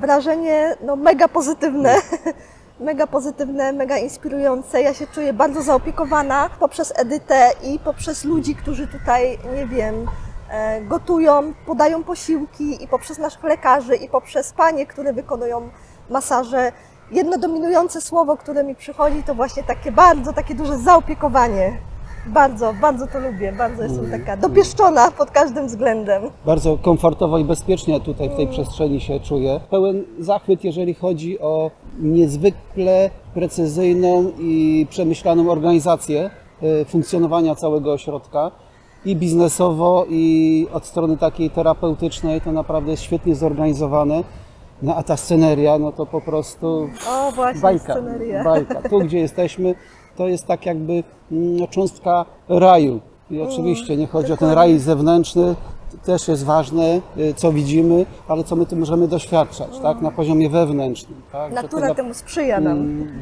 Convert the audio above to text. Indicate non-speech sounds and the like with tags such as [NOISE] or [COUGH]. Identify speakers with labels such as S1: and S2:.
S1: wrażenie no, mega pozytywne. [LAUGHS] Mega pozytywne, mega inspirujące. Ja się czuję bardzo zaopiekowana poprzez Edytę i poprzez ludzi, którzy tutaj, nie wiem, e, gotują, podają posiłki i poprzez naszych lekarzy i poprzez panie, które wykonują masaże. Jedno dominujące słowo, które mi przychodzi, to właśnie takie bardzo, takie duże zaopiekowanie. Bardzo, bardzo to lubię, bardzo jestem taka dopieszczona pod każdym względem.
S2: Bardzo komfortowo i bezpiecznie tutaj w tej przestrzeni się czuję. Pełen zachwyt, jeżeli chodzi o niezwykle precyzyjną i przemyślaną organizację e, funkcjonowania całego ośrodka. I biznesowo, i od strony takiej terapeutycznej to naprawdę jest świetnie zorganizowane. No a ta sceneria, no to po prostu
S1: O, właśnie,
S2: bajka,
S1: sceneria.
S2: bajka. Tu, gdzie jesteśmy, to jest tak jakby mm, cząstka raju. I oczywiście nie chodzi o ten raj zewnętrzny, też jest ważne, y, co widzimy, ale co my tu możemy doświadczać, tak, na poziomie wewnętrznym. Tak,
S1: Natura temu sprzyja nam.
S2: mm,